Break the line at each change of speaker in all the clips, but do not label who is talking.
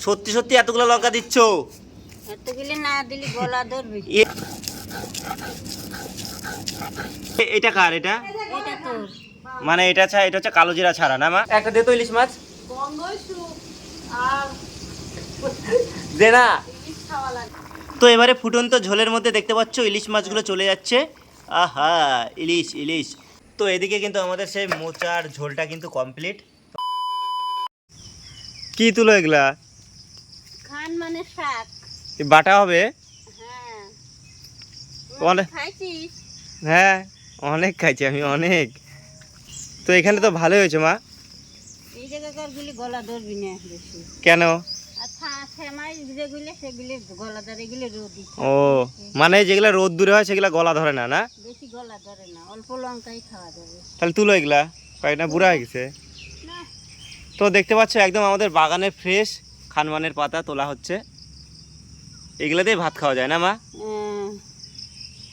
সত্যি সত্যি এতগুলো লঙ্কা দিচ্ছ?
এতগুলি না দিলে গলা ধরবি।
এ- এ- এটা কার এটা?
এটা
মানে এটা ছা এটা হচ্ছে কালো জিরা ছাড়া না মা? একটা দে তো ইলিশ মাছ। দে না। তো এবারে ফুটন্ত ঝোলের মধ্যে দেখতে পাচ্ছ ইলিশ মাছগুলো চলে যাচ্ছে। আহা ইলিশ ইলিশ। তো এদিকে কিন্তু আমাদের সেই মোচার ঝোলটা কিন্তু কমপ্লিট কি তুলো এগুলা?
খান মানে শাক।
বাটা হবে?
হ্যাঁ।
অনেক-
খাইছিস?
হ্যাঁ অনেক খাইছি আমি অনেক। তো এখানে তো ভালোই হয়েছে মা।
এই জায়গাকার গুলি গলা ধরবি না বেশি।
কেন? ও মানে যেগুলা রোদ দূরে হয় সেগুলা গলা ধরে না না?
বেশি গলা ধরে না অল্প লঙ্কাই খাওয়া যাবে।
তাহলে তুলো এগুলা। কয়েকটা বুড়া হয়ে গেছে। তো দেখতে পাচ্ছ একদম আমাদের বাগানের ফ্রেশ খানমানের পাতা তোলা হচ্ছে। এগুলা দিয়ে ভাত খাওয়া যায় না মা?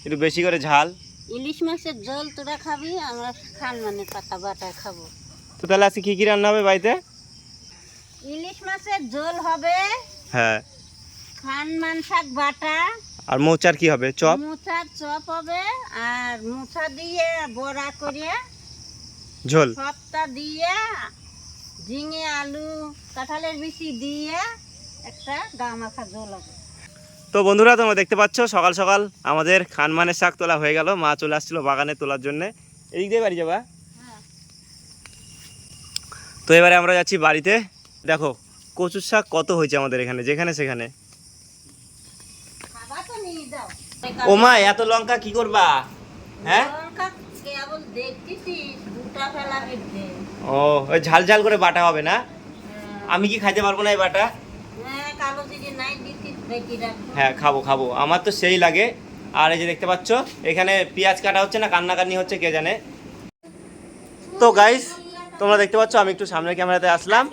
একটু বেশি করে ঝাল।
ইলিশ মাছের জল তোরা খাবি আমরা খান মানে পাতা বাটা খাব।
তো তাহলে আজকে কী কী রান্না হবে বাড়িতে?
ইলিশ মাছের ঝোল হবে
হ্যাঁ।
খান মান শাক বাটা।
আর মোচার কি হবে? চপ?
মোচার চপ হবে আর মোচা দিয়ে বড়া করে
ঝোল।
সবটা দিয়ে ঝিঙে আলু কাঁঠালের বিচি দিয়ে একটা গা মাখা ঝোল হবে।
তো বন্ধুরা তোমরা দেখতে পাচ্ছ সকাল সকাল আমাদের খানমানের শাক তোলা হয়ে গেল। মা চলে আসছিল বাগানে তোলার জন্য। এদিক দিয়ে বাড়ি যাবা?
হ্যাঁ।
তো এবারে আমরা যাচ্ছি বাড়িতে। দেখো কচুর শাক কত হয়েছে আমাদের এখানে যেখানে সেখানে। ও মা এত লঙ্কা কি করবা? হ্যাঁ?
লঙ্কা কেবল দেখতেছিস দুটা ফেলা বিদ্যে
ও ওই ঝাল ঝাল করে বাটা হবে না? আমি কি খাইতে পারব না এই বাটা?
হ্যাঁ
হ্যাঁ খাব খাব। আমার তো সেই লাগে। আর এই যে দেখতে পাচ্ছ এখানে পেঁয়াজ কাটা হচ্ছে না কান্নাকান্নি হচ্ছে কে জানে? তো গাইস তোমরা দেখতে পাচ্ছ আমি একটু সামনের ক্যামেরাতে আসলাম।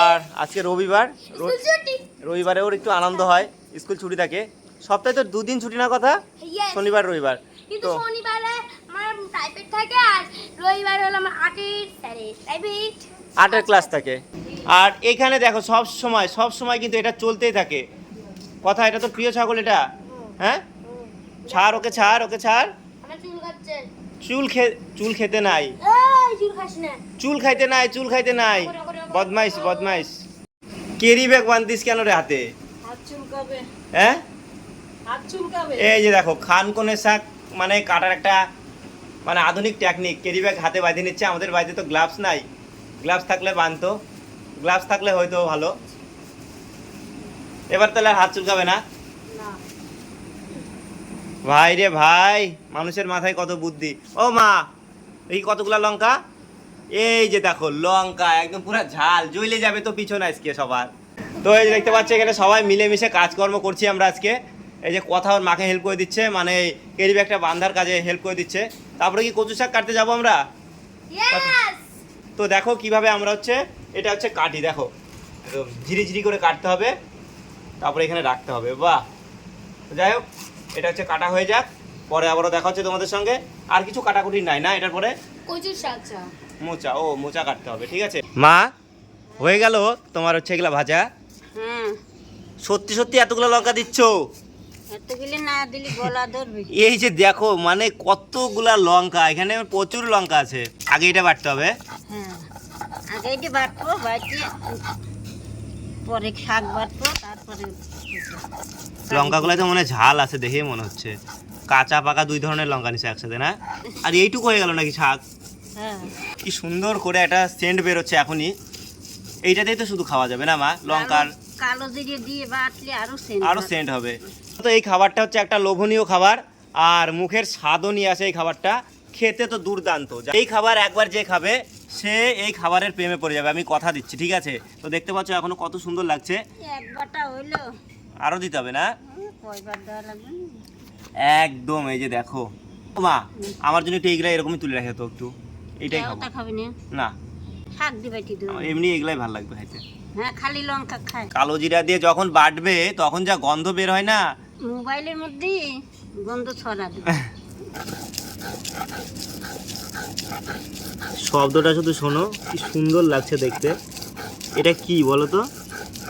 আর আজকে রবিবার রবিবারে ওর একটু আনন্দ হয় স্কুল ছুটি থাকে। সপ্তাহে তো দুদিন ছুটি না কথা? শনিবার রবিবার। তো
শনিবারে প্রাইভেট থাকে আর রবিবার হলো আমার আটের স্যারে প্রাইভেট
আটের ক্লাস থাকে। আর এখানে দেখো সব সময় সব সময় কিন্তু এটা চলতেই থাকে। কথা এটা তো প্রিয় ছাগল এটা? হ্যাঁ? ছাড় ওকে ছাড় ওকে ছাড়।
চুল
খে চুল খেতে নাই।
চুল খাস না।
চুল খাইতে নাই চুল খাইতে নাই। বদমাইশ বদমাইশ। কেরি ব্যাগ বান্ধিস কেন রে হাতে? হ্যাঁ?
হাত
এই যে দেখো খান কোণের শাক মানে কাটার একটা মানে আধুনিক টেকনিক কেরি ব্যাগ হাতে বাঁধে নিচ্ছে আমাদের বাড়িতে তো গ্লাভস নাই। গ্লাভস থাকলে বাঁধতো গ্লাভস থাকলে হয়তো ভালো। এবার তাহলে আর হাত চুলকাবে না?
না।
ভাই রে ভাই মানুষের মাথায় কত বুদ্ধি। ও মা এই কতগুলা লঙ্কা? এই যে দেখো লঙ্কা একদম পুরো ঝাল জ্বলে যাবে তো পিছনে আজকে সবার। তো এই যে দেখতে পাচ্ছি এখানে সবাই মিলেমিশে কাজকর্ম করছি আমরা আজকে। এই যে কথা ওর মাকে হেল্প করে দিচ্ছে মানে কেরি ব্যাগটা বান্ধার কাজে হেল্প করে দিচ্ছে। তারপরে কি কচু শাক কাটতে যাব আমরা? তো দেখো কীভাবে আমরা হচ্ছে এটা হচ্ছে কাটি দেখো। একদম ঝিরি ঝিরি করে কাটতে হবে তারপরে এখানে রাখতে হবে বাহ। যাই হোক এটা হচ্ছে কাটা হয়ে যাক পরে আবারও দেখা হচ্ছে তোমাদের সঙ্গে। আর কিছু কাটাকুটি নাই না এটার পরে?
কচুর শাক
মোচা ও মোচা কাটতে হবে ঠিক আছে? মা হয়ে গেল তোমার হচ্ছে এগুলা ভাজা।
হ্যাঁ
সত্যি সত্যি এতগুলো লঙ্কা দিচ্ছ? এই যে দেখো মানে কতগুলা লঙ্কা এখানে প্রচুর লঙ্কা আছে। আগে এটা বাটতে হবে।
হ্যাঁ আগে এটি বাটবো বাটি পরে শাক বাটবো তারপরে
লঙ্কাগুলো তো মনে ঝাল আছে দেখেই মনে হচ্ছে। কাঁচা পাকা দুই ধরনের লঙ্কা নিছে একসাথে না? আর এইটুকু হয়ে গেল নাকি শাক?
হ্যাঁ।
কি সুন্দর করে একটা সেন্ট বেরোচ্ছে এখনই। এইটাতেই তো শুধু খাওয়া যাবে না মা? লঙ্কার
কালো- জিরে দিয়ে বাটলে আরও সেন্ট
আরও সেন্ট হবে। তো এই খাবারটা হচ্ছে একটা লোভনীয় খাবার আর মুখের স্বাদও নিয়ে আসে এই খাবারটা। খেতে তো দুর্দান্ত। এই খাবার একবার যে খাবে সে এই খাবারের প্রেমে পড়ে যাবে। আমি কথা দিচ্ছি ঠিক আছে? তো দেখতে পাচ্ছ এখনও কত সুন্দর লাগছে।
এক বাটা হইল।
আরও দিতে হবে না? একদম এই যে দেখো। মা আমার জন্য একটু এইগুলা এরকমই তুলে রাখে তো একটু। এইটাই খাব।
না। শাক
এমনি এগুলাই ভালো লাগবে খাইতে।
হ্যাঁ খালি লঙ্কা খায়।
কালো জিরা দিয়ে যখন বাটবে তখন যা গন্ধ বের হয় না?
মোবাইলের মধ্যে গন্ধ ছড়া দেবে
শব্দটা শুধু শোনো কি সুন্দর লাগছে দেখতে। এটা কি বলো তো?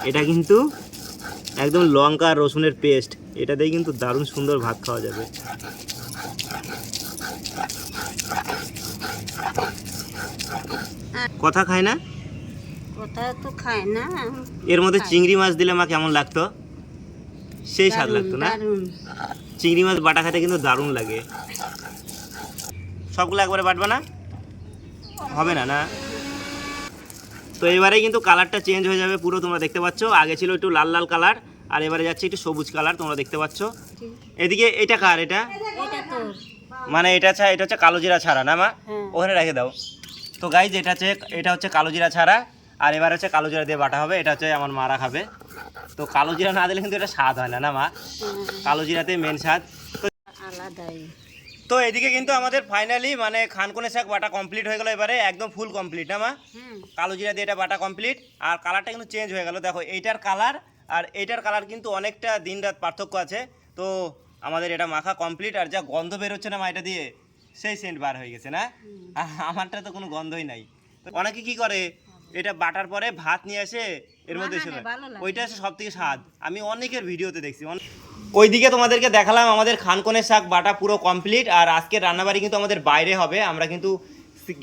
এটা কিন্তু একদম লঙ্কা আর রসুনের পেস্ট। এটা দিয়ে কিন্তু দারুণ সুন্দর ভাত খাওয়া যাবে। কথা খায় না?
কোথাও তো খায় না।
এর মধ্যে চিংড়ি মাছ দিলে মা কেমন লাগতো? সেই স্বাদ লাগতো না? চিংড়ি মাছ বাটা খেতে কিন্তু দারুণ লাগে। সবগুলো একবারে বাটবা না? হবে না না? তো এবারে কিন্তু কালারটা চেঞ্জ হয়ে যাবে পুরো তোমরা দেখতে পাচ্ছ। আগে ছিল একটু লাল লাল কালার আর এবারে যাচ্ছে একটু সবুজ কালার তোমরা দেখতে পাচ্ছ। এদিকে এটা কার এটা? মানে এটা ছা এটা হচ্ছে কালো জিরা ছাড়া না মা?
হ্যাঁ।
ওখানে রেখে দাও। তো গাইজ এটা হচ্ছে এটা হচ্ছে কালো জিরা ছাড়া। আর এবার হচ্ছে কালো জিরা দিয়ে বাটা হবে এটা হচ্ছে আমার মারা খাবে। তো কালো জিরা না দিলে কিন্তু এটা স্বাদ হয় না না মা? কালো জিরাতে মেন স্বাদ। তো
আলাদাই।
তো এদিকে কিন্তু আমাদের ফাইনালি মানে খানকনে শাক বাটা কমপ্লিট হয়ে গেল এবারে একদম ফুল কমপ্লিট না মা? কালো জিরা দিয়ে এটা বাটা কমপ্লিট আর কালারটা কিন্তু চেঞ্জ হয়ে গেল। দেখো এইটার কালার আর এইটার কালার কিন্তু অনেকটা দিন রাত পার্থক্য আছে। তো আমাদের এটা মাখা কমপ্লিট আর যা গন্ধ বেরোচ্ছে না মা এটা দিয়ে সেই সেন্ট বার হয়ে গেছে না? আমারটা তো কোনো গন্ধই নাই। তো অনেকে কি করে এটা বাটার পরে ভাত নিয়ে আসে এর মধ্যে ছিল ওইটা হচ্ছে সব থেকে স্বাদ। আমি অনেকের ভিডিওতে দেখছি। ওইদিকে তোমাদেরকে দেখালাম আমাদের খানকনের শাক বাটা পুরো কমপ্লিট আর আজকের রান্নাবাড়ি কিন্তু আমাদের বাইরে হবে। আমরা কিন্তু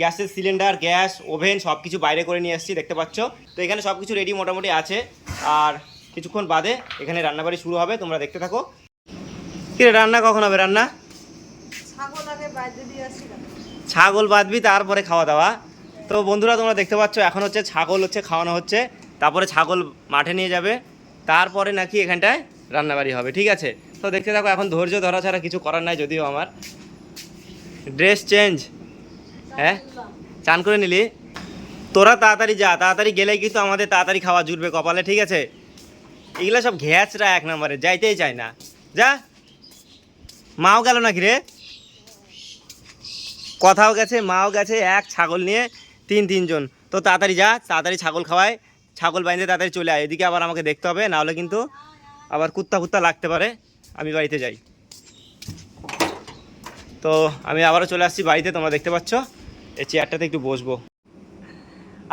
গ্যাসের সিলিন্ডার গ্যাস ওভেন সব কিছু বাইরে করে নিয়ে এসেছি দেখতে পাচ্ছ? তো এখানে সব কিছু রেডি মোটামুটি আছে। আর কিছুক্ষণ বাদে এখানে রান্নাবাড়ি শুরু হবে তোমরা দেখতে থাকো। কিরে রান্না কখন হবে রান্না? ছাগল বাঁধবি তারপরে খাওয়া দাওয়া। তো বন্ধুরা, তোমরা দেখতে পাচ্ছ, এখন হচ্ছে ছাগল হচ্ছে খাওয়ানো হচ্ছে। তারপরে ছাগল মাঠে নিয়ে যাবে। তারপরে নাকি এখানটায় রান্নাবাড়ি হবে, ঠিক আছে? তো দেখতে থাকো, এখন ধৈর্য ধরা ছাড়া কিছু করার নাই যদিও আমার। ড্রেস চেঞ্জ হ্যাঁ? চান করে নিলি? তোরা তাড়াতাড়ি যা, তাড়াতাড়ি গেলেই কিন্তু আমাদের তাড়াতাড়ি খাওয়া জুটবে কপালে, ঠিক আছে? এগুলো সব ঘ্যাচরা এক নম্বরে, যাইতেই চায় না। যা। মাও গেল নাকি রে? কথাও গেছে, মাও গেছে, এক ছাগল নিয়ে তিন তিনজন। তো তাড়াতাড়ি যা, তাড়াতাড়ি ছাগল খাওয়ায়, ছাগল বাইন্দে তাড়াতাড়ি চলে আয়। এদিকে আবার আমাকে দেখতে হবে, নাহলে কিন্তু আবার কুত্তা কুত্তা লাগতে পারে। আমি বাড়িতে যাই। তো আমি আবারও চলে আসছি বাড়িতে, তোমরা দেখতে পাচ্ছ। এই চেয়ারটাতে একটু বসবো।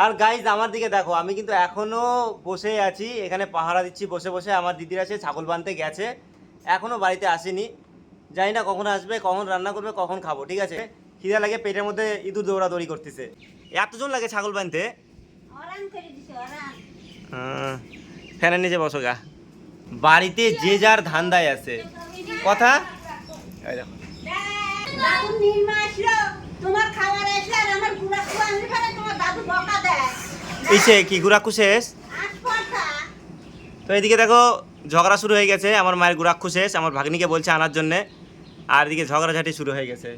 আর গাইজ আমার দিকে দেখো, আমি কিন্তু এখনও বসে আছি। এখানে পাহারা দিচ্ছি, বসে বসে। আমার দিদির আছে, ছাগল বানতে গেছে। এখনও বাড়িতে আসেনি। জানি না কখন আসবে, কখন রান্না করবে, কখন খাব, ঠিক আছে? খিদা লাগে পেটের মধ্যে ইঁদুর দৌড়াদৌড়ি করতেছে। এতজন লাগে ছাগল বানতে? আহ, ফ্যানের নিচে বসো গা। বাড়িতে যে যার ধান্দায় আছে। কথা? ইসে কি গুড়াকু শেষ তো এদিকে দেখো ঝগড়া শুরু হয়ে গেছে আমার মায়ের গুড়াক্ষু শেষ আমার ভাগ্নিকে বলছে আনার জন্যে আর এদিকে ঝগড়াঝাটি শুরু হয়ে গেছে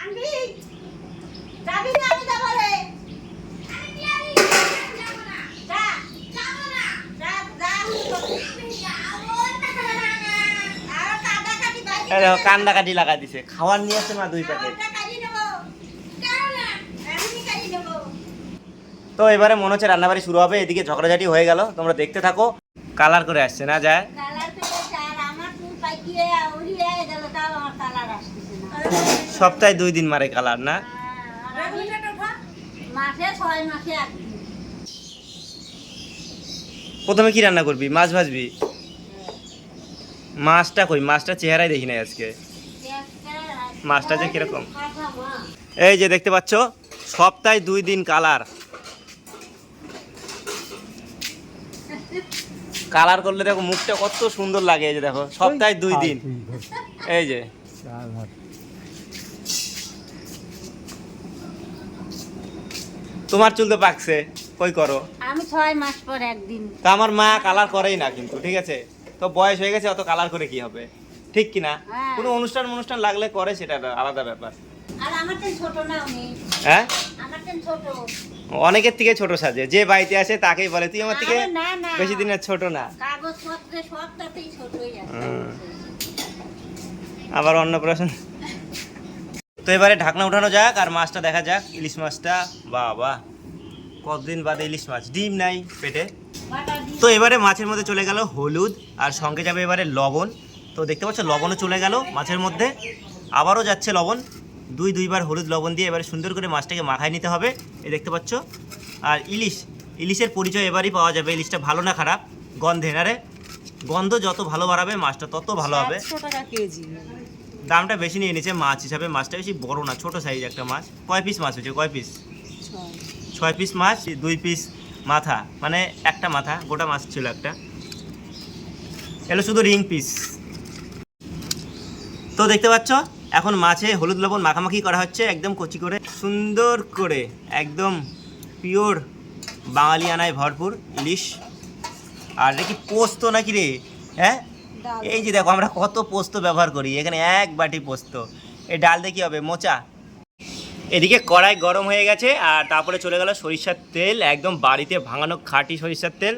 আনবি যাবি না আমি যাব রে যা যা যা আর কাটা কাটি বাইরে
এই দেখো কান্ডা কাটি লাগা দিছে। খাওয়ার নিয়ে আসছে মা দুই প্যাকেট। তো এবারে মনে হচ্ছে রান্নাবাড়ি শুরু হবে এদিকে ঝগড়াঝাটি হয়ে গেল তোমরা দেখতে থাকো। কালার করে আসছে না যায়? সপ্তাহে দুই দিন মারে কালার না?
একদিন
প্রথমে কি রান্না করবি? মাছ ভাজবি? মাছটা কই? মাছটা চেহারাই দেখি নাই আজকে। মাছটা যে কীরকম? এই যে দেখতে পাচ্ছ সপ্তাহে দুই দিন কালার। কালার করলে দেখো মুখটা কত সুন্দর লাগে এই যে দেখো সপ্তাহে দুই দিন। এই যে। তোমার চুল তো পাকছে কই করো?
আমি ছয় মাস পর একদিন।
তা আমার মা কালার করেই না কিন্তু ঠিক আছে? তো বয়স হয়ে গেছে অত কালার করে কি হবে? ঠিক কি না
হ্যাঁ।
কোনো অনুষ্ঠান অনুষ্ঠান লাগলে করে সেটা আলাদা ব্যাপার। হ্যাঁ? অনেকের থেকে ছোট সাজে যে বাড়িতে আসে তাকেই বলে। তুই আমার থেকে। বেশি দিনের ছোট না। আবার অন্নপ্রাশন তো এবারে ঢাকনা উঠানো যাক আর মাছটা দেখা যাক ইলিশ মাছটা। বাবা কতদিন বাদে ইলিশ মাছ? ডিম নাই পেটে। তো এবারে মাছের মধ্যে চলে গেল হলুদ আর সঙ্গে যাবে এবারে লবণ। তো দেখতে পাচ্ছ লবণও চলে গেল মাছের মধ্যে। আবারও যাচ্ছে লবণ। দুই দুইবার হলুদ লবণ দিয়ে এবারে সুন্দর করে মাছটাকে মাখায় নিতে হবে। এই দেখতে পাচ্ছ। আর ইলিশ ইলিশের পরিচয় এবারই পাওয়া যাবে। ইলিশটা ভালো না খারাপ গন্ধে। না রে গন্ধ যত ভালো বাড়াবে মাছটা তত ভালো হবে। দামটা বেশি নিয়ে নিয়েছে মাছ হিসাবে। মাছটা বেশি বড় না ছোট সাইজ একটা মাছ। কয় পিস মাছ হয়েছে? কয় পিস ছয়। পিস মাছ দুই পিস মাথা মানে একটা মাথা গোটা মাছ ছিল একটা। এলো শুধু রিং পিস তো দেখতে পাচ্ছ এখন মাছে হলুদ লবণ মাখামাখি করা হচ্ছে একদম কচি করে সুন্দর করে একদম পিওর বাঙালি আনায় ভরপুর ইলিশ। আর এটা কি পোস্ত নাকি রে? হ্যাঁ? এই যে দেখো আমরা কত পোস্ত ব্যবহার করি এখানে এক বাটি পোস্ত। এই ডাল দিয়ে কি হবে? মোচা? এদিকে কড়াই গরম হয়ে গেছে আর তারপরে চলে গেল সরিষার তেল একদম বাড়িতে ভাঙানো খাঁটি সরিষার তেল।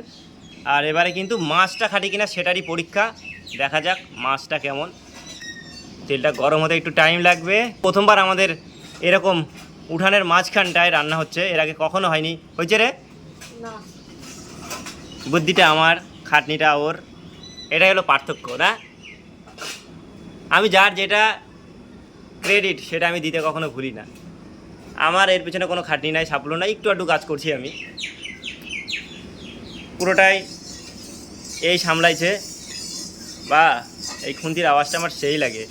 আর এবারে কিন্তু মাছটা খাঁটি কিনা সেটারই পরীক্ষা দেখা যাক মাছটা কেমন। তেলটা গরম হতে একটু টাইম লাগবে। প্রথমবার আমাদের এরকম উঠানের মাঝখানটায় রান্না হচ্ছে এর আগে কখনো হয়নি। হয়েছে রে? বুদ্ধিটা আমার খাটনিটা ওর। এটাই হলো পার্থক্য না? আমি যার যেটা ক্রেডিট সেটা আমি দিতে কখনো ভুলি না। আমার এর পিছনে কোনো খাটনি নাই, সাপলো নাই, একটু একটু কাজ করছি আমি। পুরোটাই এই সামলাইছে। বা, এই খুন্তির আওয়াজটা আমার সেই লাগে।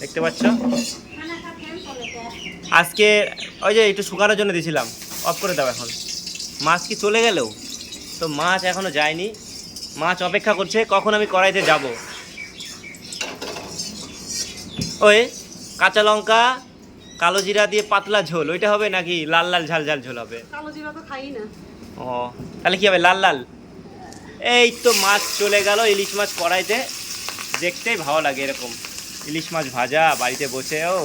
দেখতে পাচ্ছ? আজকে ওই যে একটু শুকানোর জন্য দিয়েছিলাম অফ করে দাও এখন। মাছ কি চলে গেলেও? তো মাছ এখনও যায়নি। মাছ অপেক্ষা করছে, কখন আমি কড়াইতে যাব? ওই কাঁচা লঙ্কা কালো জিরা দিয়ে পাতলা ঝোল ওইটা হবে নাকি লাল লাল ঝাল ঝাল ঝোল হবে?
কালো জিরা তো খাই না।
ও তাহলে কি হবে লাল লাল? এই তো মাছ চলে গেল ইলিশ মাছ কড়াইতে। দেখতেই ভালো লাগে এরকম। ইলিশ মাছ ভাজা বাড়িতে বসে ও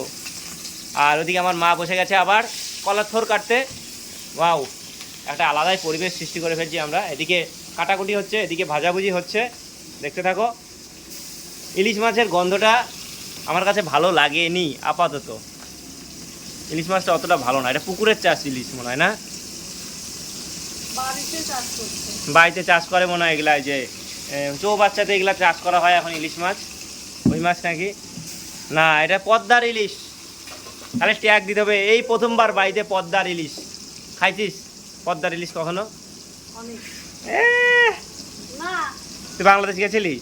আর ওদিকে আমার মা বসে গেছে আবার কলার থোর কাটতে। ওয়াও একটা আলাদাই পরিবেশ সৃষ্টি করে ফেলছি আমরা। এদিকে কাটাকুটি হচ্ছে এদিকে ভাজাভুজি হচ্ছে। দেখতে থাকো ইলিশ মাছের গন্ধটা আমার কাছে ভালো লাগেনি আপাতত। ইলিশ মাছটা অতটা ভালো না। এটা পুকুরের চাষ ইলিশ মনে হয় না?
বাড়িতে চাষ
করে মনে হয় এগুলা যে চৌ বাচ্চাতে এগুলা চাষ করা হয় এখন ইলিশ মাছ। ওই মাছ নাকি? না এটা পদ্মার ইলিশ। তাহলে ট্যাগ দিতে হবে এই প্রথমবার বাড়িতে পদ্মার ইলিশ। খাইছিস? পদ্মার ইলিশ কখনো? তুই বাংলাদেশ গেছিলি?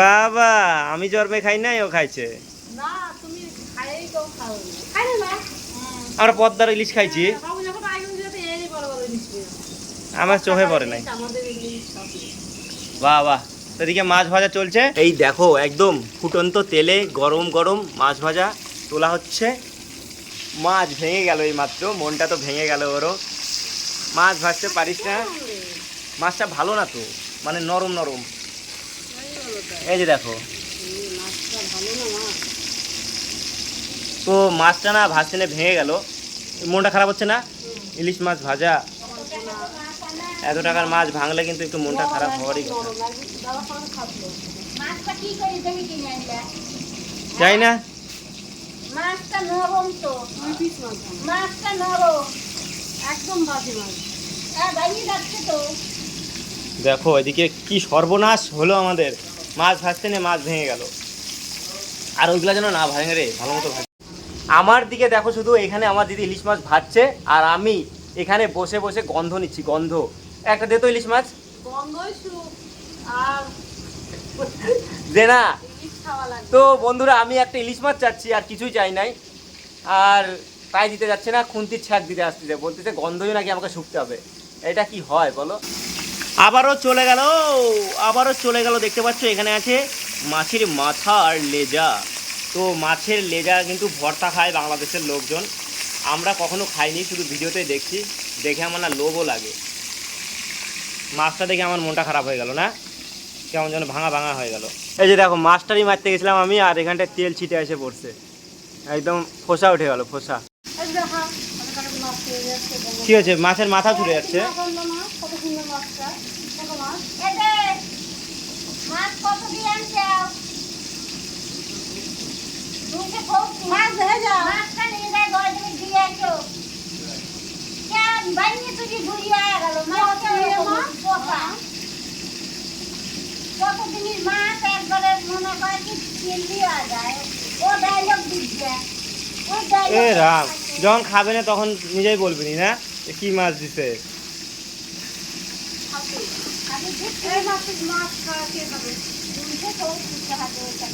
বাবা আমি জন্মে খাই নাই ও খাইছে।
না তুমি
আমরা পদ্মার ইলিশ খাইছি। আমার চোখে পড়ে নাই। বাহ বাহ। তো এদিকে মাছ ভাজা চলছে। এই দেখো, একদম ফুটন্ত তেলে গরম গরম মাছ ভাজা তোলা হচ্ছে। মাছ ভেঙে গেল এই মাত্র, মনটা তো ভেঙে গেল ওরও। মাছ ভাজতে পারিস না। মাছটা ভালো না তো মানে নরম নরম। এই যে দেখো।
না
তো মাছটা না ভাজতে নিয়ে ভেঙে গেল। মনটা খারাপ হচ্ছে না? ইলিশ মাছ ভাজা। এত টাকার মাছ ভাঙলে কিন্তু একটু মনটা খারাপ হওয়ারই কথা। তাই না।
মাছটা নরম তো।
দুই পিস মাছ দাও।
মাছটা নরম।
একদম বাজে মাছ।
হ্যাঁ
দেখো এদিকে কি সর্বনাশ হলো আমাদের। মাছ ভাজতে নিয়ে মাছ ভেঙে গেল। আর ওইগুলো যেন না ভাঙে রে ভালো মতো। আমার দিকে দেখো শুধু এখানে আমার দিদি ইলিশ মাছ ভাজছে আর আমি এখানে বসে বসে গন্ধ নিচ্ছি গন্ধ। একটা দে তো ইলিশ মাছ। দে না তো বন্ধুরা আমি একটা ইলিশ মাছ চাচ্ছি আর কিছুই চাই নাই। আর তাই দিতে যাচ্ছে না খুন্তির ছাক দিতে আসতেছে বলতেছে গন্ধই নাকি আমাকে শুকতে হবে। এটা কি হয় বলো? আবারও চলে গেল আবারও চলে গেল দেখতে পাচ্ছ এখানে আছে মাছের মাথা আর লেজা। তো মাছের লেজা কিন্তু ভর্তা খায় বাংলাদেশের লোকজন। আমরা কখনো খাইনি, শুধু ভিডিওতে দেখছি। দেখে আমার না লোভও লাগে। মাছটা দেখে আমার মনটা খারাপ হয়ে গেল, না? কেমন যেন ভাঙা ভাঙা হয়ে গেল। এই যে দেখো, মাছটারই মারতে গেছিলাম আমি, আর এখানটায় তেল ছিটে এসে পড়ছে। একদম ফোসা উঠে গেল, ফোসা। কি হয়েছে? মাছের মাথা ছুটে যাচ্ছে।
মাছ
কত দিয়ে
মাছ দেখে যাও।
মাছটা নিয়ে যায় ঘরে তুমি দিয়ে আসো কেন? বাইরে তুই ঘুরিয়ে গেল। মাছটা
নিয়ে
ওরকম
মা?
পোকা। কত জিনিস মাছ? একবারে মনে করে কি তেল যায়। ও ডায়লগ দিচ্ছে।
এ রাম যখন খাবে না তখন নিজেই বলবি না এ কি মাছ দিছে?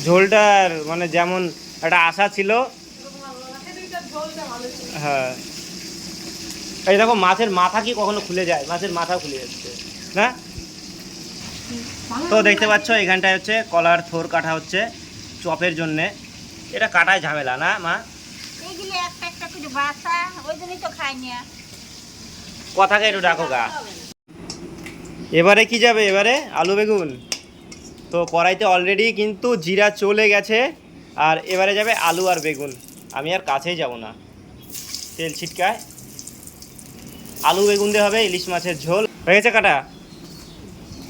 ঝোলটার মানে যেমন একটা আশা ছিল। হ্যাঁ। এই দেখো মাছের মাথা কি কখনো খুলে যায়? মাছের মাথা খুলে যাচ্ছে। না? তো দেখতে পাচ্ছ এখানটায় হচ্ছে কলার থোর কাটা হচ্ছে চপের জন্যে। এটা কাটায় ঝামেলা না মা?
এইগুলো একটা একটা করে বাসা ওই জন্যই তো খাই না।
কথাকে একটু ডাকো গা। এবারে কি যাবে? এবারে আলু বেগুন। তো কড়াইতে অলরেডি কিন্তু জিরা চলে গেছে। আর এবারে যাবে আলু আর বেগুন। আমি আর কাছেই যাব না। তেল ছিটকায়। আলু বেগুন দিয়ে হবে ইলিশ মাছের ঝোল। হয়ে গেছে কাটা?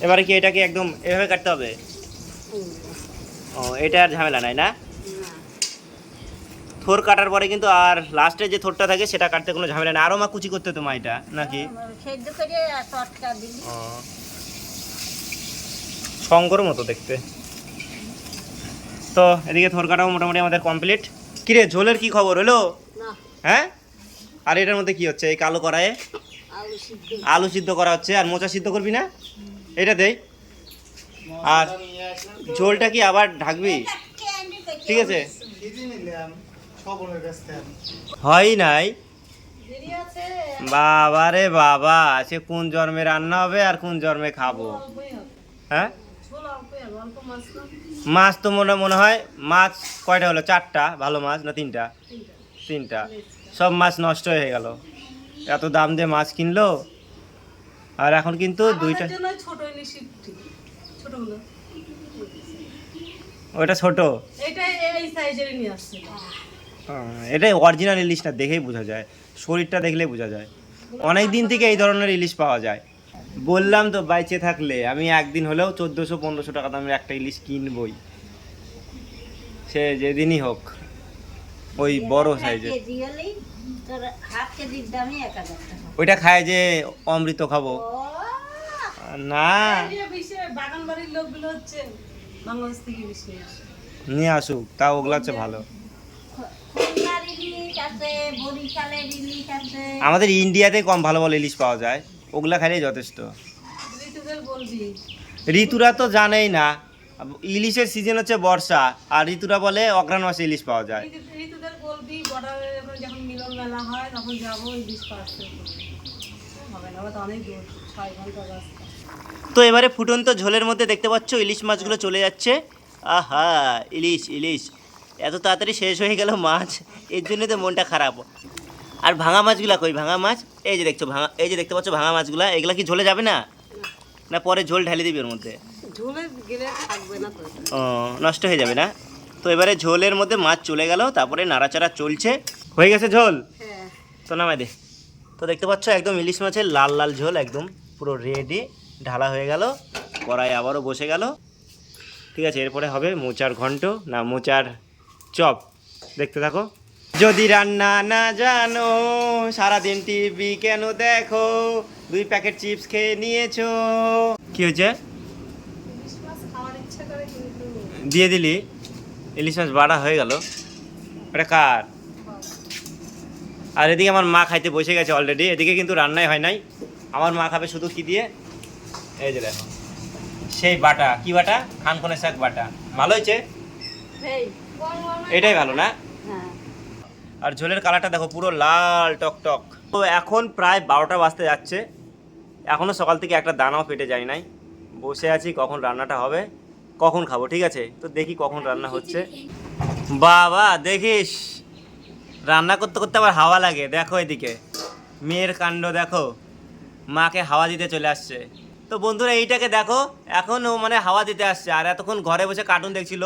এবারে কি এটাকে একদম এভাবে কাটতে হবে? ও এটা আর ঝামেলা নাই না? থোর কাটার পরে কিন্তু আর লাস্টে যে থোরটা থাকে সেটা কাটতে কোনো ঝামেলা নেই। আরও মা কুচি করতে তো মা এটা নাকি। শঙ্কর মতো দেখতে। তো এদিকে থোর কাটাও মোটামুটি আমাদের কমপ্লিট কিরে ঝোলের কি খবর হলো? হ্যাঁ? আর এটার মধ্যে কি হচ্ছে এই কালো কড়াইয়ে?
আলু সিদ্ধ।
আলু সিদ্ধ করা হচ্ছে আর মোচা সিদ্ধ করবি না? এটা দেই। আর ঝোলটা কি আবার ঢাকবি? ঠিক আছে। হয় নাই? বাবা রে বাবা সে কোন জন্মে রান্না হবে আর কোন জন্মে খাব? হ্যাঁ? মাছ তো মনে মনে হয় মাছ কয়টা হলো? চারটা? ভালো মাছ না তিনটা? তিনটা। সব মাছ নষ্ট হয়ে গেল। এত দাম দিয়ে মাছ কিনলো। আর এখন কিন্তু দুইটা ওটা ছোট
এটা
অরিজিনাল ইলিশ না দেখেই বোঝা যায়। শরীরটা দেখলেই বোঝা যায়। অনেক দিন থেকে এই ধরনের ইলিশ পাওয়া যায়। বললাম তো বাইচে থাকলে। আমি একদিন হলেও চোদ্দোশো পনেরোশো টাকা দামের একটা ইলিশ কিনবই। সে যেদিনই হোক ওই বড় সাইজের ওইটা খায় যে অমৃত খাব। না।
নিয়ে
আসুক তা ওগুলো হচ্ছে ভালো। আমাদের ইন্ডিয়াতে কম ভালো ভালো ইলিশ পাওয়া যায়। ওগুলা খাইলেই যথেষ্ট। ঋতুরা তো জানেই না। ইলিশের সিজন হচ্ছে বর্ষা আর ঋতুরা বলে অগ্রাণ মাসে ইলিশ পাওয়া যায়।
তো
এবারে ফুটন্ত ঝোলের মধ্যে দেখতে পাচ্ছ ইলিশ মাছগুলো চলে যাচ্ছে। আহা ইলিশ ইলিশ। এত তাড়াতাড়ি শেষ হয়ে গেল মাছ এর জন্য তো মনটা খারাপ। আর ভাঙা মাছগুলা কই? ভাঙা মাছ? এই যে দেখছ ভাঙা এই যে দেখতে পাচ্ছ ভাঙা মাছগুলা এগুলা কি ঝোলে যাবে না? না পরে ঝোল ঢালি দিবি ওর মধ্যে?
ঝোলে গেলে থাকবে না তো।
ও নষ্ট হয়ে যাবে না? তো এবারে ঝোলের মধ্যে মাছ চলে গেল তারপরে নাড়াচাড়া চলছে। হয়ে গেছে ঝোল?
হ্যাঁ।
তো নামাই দে। তো দেখতে পাচ্ছ একদম ইলিশ মাছের লাল লাল ঝোল একদম পুরো রেডি ঢালা হয়ে গেল কড়াই আবারও বসে গেল। ঠিক আছে এরপরে হবে মোচার ঘন্ট না মোচার চপ। দেখতে থাকো। যদি রান্না না জানো সারাদিন টিভি কেন দেখো? দুই প্যাকেট চিপস খেয়ে নিয়েছো। কি হয়েছে? দিয়ে দিলি? ইলিশ মাছ বাড়া হয়ে গেল। এটা কার? আর এদিকে আমার মা খাইতে বসে গেছে অলরেডি এদিকে কিন্তু রান্নাই হয় নাই। আমার মা খাবে শুধু কি দিয়ে? এই যে দেখো। সেই বাটা। কি বাটা? খানকনের শাক বাটা। ভালো হয়েছে?
এই
এটাই ভালো না? আর ঝোলের কালারটা দেখো, পুরো লাল টক টক তো এখন প্রায় বারোটা বাজতে যাচ্ছে। এখনও সকাল থেকে একটা দানাও পেটে যায় নাই। বসে আছি, কখন রান্নাটা হবে, কখন খাব, ঠিক আছে? তো দেখি কখন রান্না হচ্ছে। বাবা, দেখিস? রান্না করতে করতে আবার হাওয়া লাগে। দেখো এদিকে। মেয়ের কাণ্ড দেখো। মাকে হাওয়া দিতে চলে আসছে। তো বন্ধুরা, এইটাকে দেখো। এখন ও মানে হাওয়া দিতে আসছে। আর এতক্ষণ ঘরে বসে কার্টুন দেখছিল।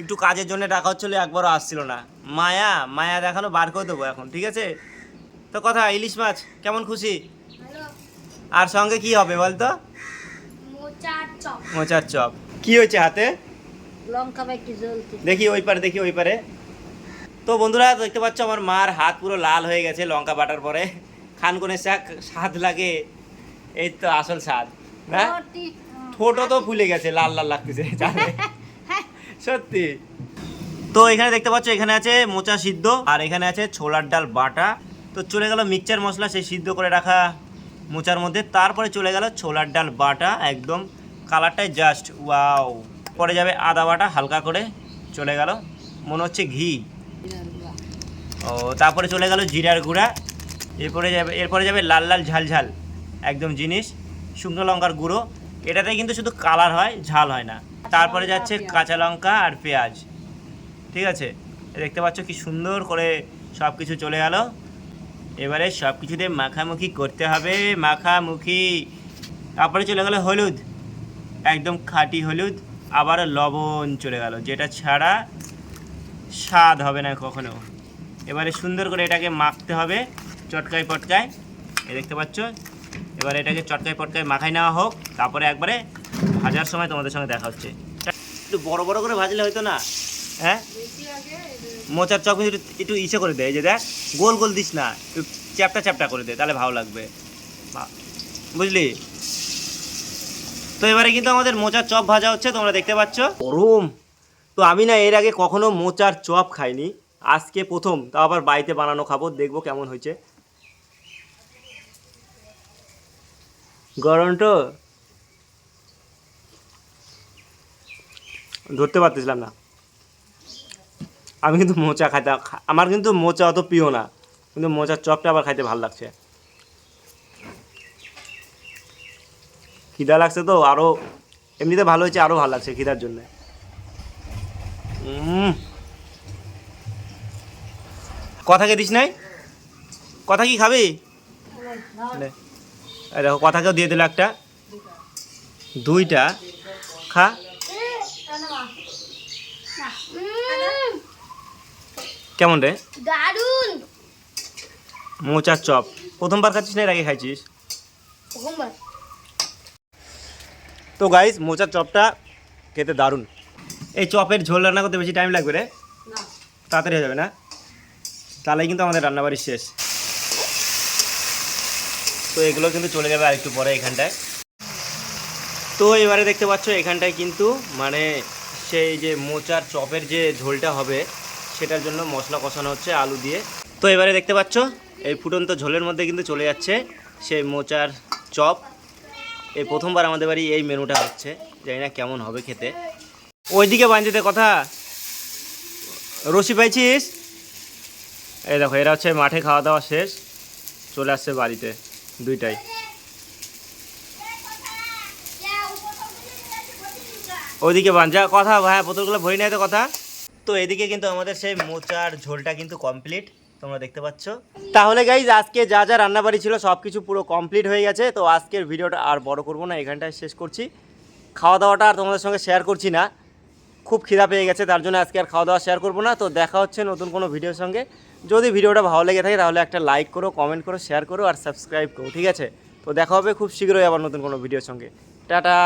একটু কাজের জন্য ডাকা হচ্ছিল একবারও আসছিল না। মায়া মায়া দেখানো বার করে দেবো এখন ঠিক আছে? তো কথা ইলিশ মাছ কেমন খুশি? আর সঙ্গে কি হবে বলতো?
মোচার চপ।
চপ। কি হয়েছে হাতে? দেখি ওই পারে দেখি ওই পারে। তো বন্ধুরা দেখতে পাচ্ছ আমার মার হাত পুরো লাল হয়ে গেছে লঙ্কা বাটার পরে। খানকনের শাক স্বাদ লাগে এই তো আসল স্বাদ হ্যাঁ? ঠোঁটও তো ফুলে গেছে লাল লাল লাগতেছে জানে? সত্যি। তো এখানে দেখতে পাচ্ছ, এখানে আছে মোচা সিদ্ধ, আর এখানে আছে ছোলার ডাল বাটা। তো চলে গেল মিক্সচার মশলা, সেই সিদ্ধ করে রাখা মোচার মধ্যে। তারপরে চলে গেল ছোলার ডাল বাটা, একদম কালারটাই জাস্ট ওয়াও। পরে যাবে আদা বাটা, হালকা করে চলে গেল। মনে হচ্ছে ঘি। ও, তারপরে চলে গেল জিরার গুঁড়া। এরপরে যাবে এরপরে যাবে লাল লাল ঝাল ঝাল, একদম জিনিস। শুকনো লঙ্কার গুঁড়ো। এটাতে কিন্তু শুধু কালার হয়, ঝাল হয় না। তারপরে যাচ্ছে কাঁচা লঙ্কা আর পেঁয়াজ। ঠিক আছে? দেখতে পাচ্ছ কি সুন্দর করে সব কিছু চলে গেল। এবারে সব কিছুতে মাখামুখি করতে হবে, মাখামুখি। তারপরে চলে গেল হলুদ। একদম খাঁটি হলুদ, আবার লবণ চলে গেল, যেটা ছাড়া স্বাদ হবে না কখনো। এবারে সুন্দর করে এটাকে মাখতে হবে চটকায় পটকায়। এ দেখতে পাচ্ছ? এবারে এটাকে চটকায় পটকায় মাখাই নেওয়া হোক, তারপরে একবারে ভাজার সময় তোমাদের সঙ্গে দেখা হচ্ছে। একটু বড় বড় করে ভাজলে হয়তো না? হ্যাঁ? মোচার চপ একটু- একটু ইসে করে দেয় যে দেখ, গোল গোল দিস না চ্যাপটা চ্যাপটা করে দে, তাহলে ভালো লাগবে। বুঝলি? তো এবারে কিন্তু আমাদের মোচার চপ ভাজা হচ্ছে, তোমরা দেখতে পাচ্ছ। গরম! তো আমি না এর আগে কখনো মোচার চপ খাইনি, আজকে প্রথম, তাও আবার বাড়িতে বানানো খাব, দেখব কেমন হয়েছে। গরম তো? ধরতে পারতেছিলাম না। আমি কিন্তু মোচা খাইতে আমার কিন্তু মোচা অত প্রিয় না কিন্তু মোচার চপটা আবার খাইতে ভালো লাগছে। খিদা লাগছে তো আরও এমনিতে ভালো হয়েছে আরও ভালো লাগছে খিদার জন্য। উম। কথা কে দিস নাই? কথা কি খাবি? দেখো কথাকেও দিয়ে দিল একটা। দুইটা। খা। কেমন রে?
দারুণ
মোচার চপ। প্রথমবার খাচ্ছিস না এর আগে খাইছিস?
প্রথমবার।
তো গাইস মোচার চপটা খেতে দারুণ। এই চপের ঝোল রান্না করতে বেশি টাইম লাগবে রে?
না।
তাড়াতাড়ি হয়ে যাবে না? তাহলে কিন্তু আমাদের রান্নাবাড়ি শেষ। তো এগুলো কিন্তু চলে যাবে আরেকটু পরে এখানটায়। তো এবারে দেখতে পাচ্ছ এখানটায় কিন্তু মানে সেই যে মোচার চপের যে ঝোলটা হবে সেটার জন্য মশলা কষানো হচ্ছে, আলু দিয়ে। তো এবারে দেখতে পাচ্ছ, এই ফুটন্ত ঝোলের মধ্যে কিন্তু চলে যাচ্ছে সেই মোচার চপ। এই প্রথমবার আমাদের বাড়ি এই মেনুটা হচ্ছে, জানি না কেমন হবে খেতে। ওইদিকে বাঞ্জিতে কথা, রশি পাইছিস? এই দেখো, এরা হচ্ছে মাঠে খাওয়া দাওয়া শেষ, চলে আসছে বাড়িতে দুইটাই। ওইদিকে বাঞ্জা, কথা ভাই বোতলগুলো ভরি নাই তো কথা? তো এদিকে কিন্তু আমাদের সেই মোচার ঝোলটা কিন্তু কমপ্লিট তোমরা দেখতে পাচ্ছ। তাহলে গাইজ আজকে যা যা রান্নাবাড়ি ছিল সব কিছু পুরো কমপ্লিট হয়ে গেছে, তো আজকের ভিডিওটা আর বড় করব না, এখানটায় শেষ করছি। খাওয়া দাওয়াটা আর তোমাদের সঙ্গে শেয়ার করছি না। খুব খিদা পেয়ে গেছে, তার জন্য আজকে আর খাওয়া দাওয়া শেয়ার করব না, তো দেখা হচ্ছে নতুন কোনো ভিডিওর সঙ্গে। যদি ভিডিওটা ভালো লেগে থাকে, তাহলে একটা লাইক করো কমেন্ট করো শেয়ার করো, আর সাবস্ক্রাইব করো, ঠিক আছে? তো দেখা হবে খুব শীঘ্রই আবার নতুন কোনো ভিডিওর সঙ্গে। টাটা!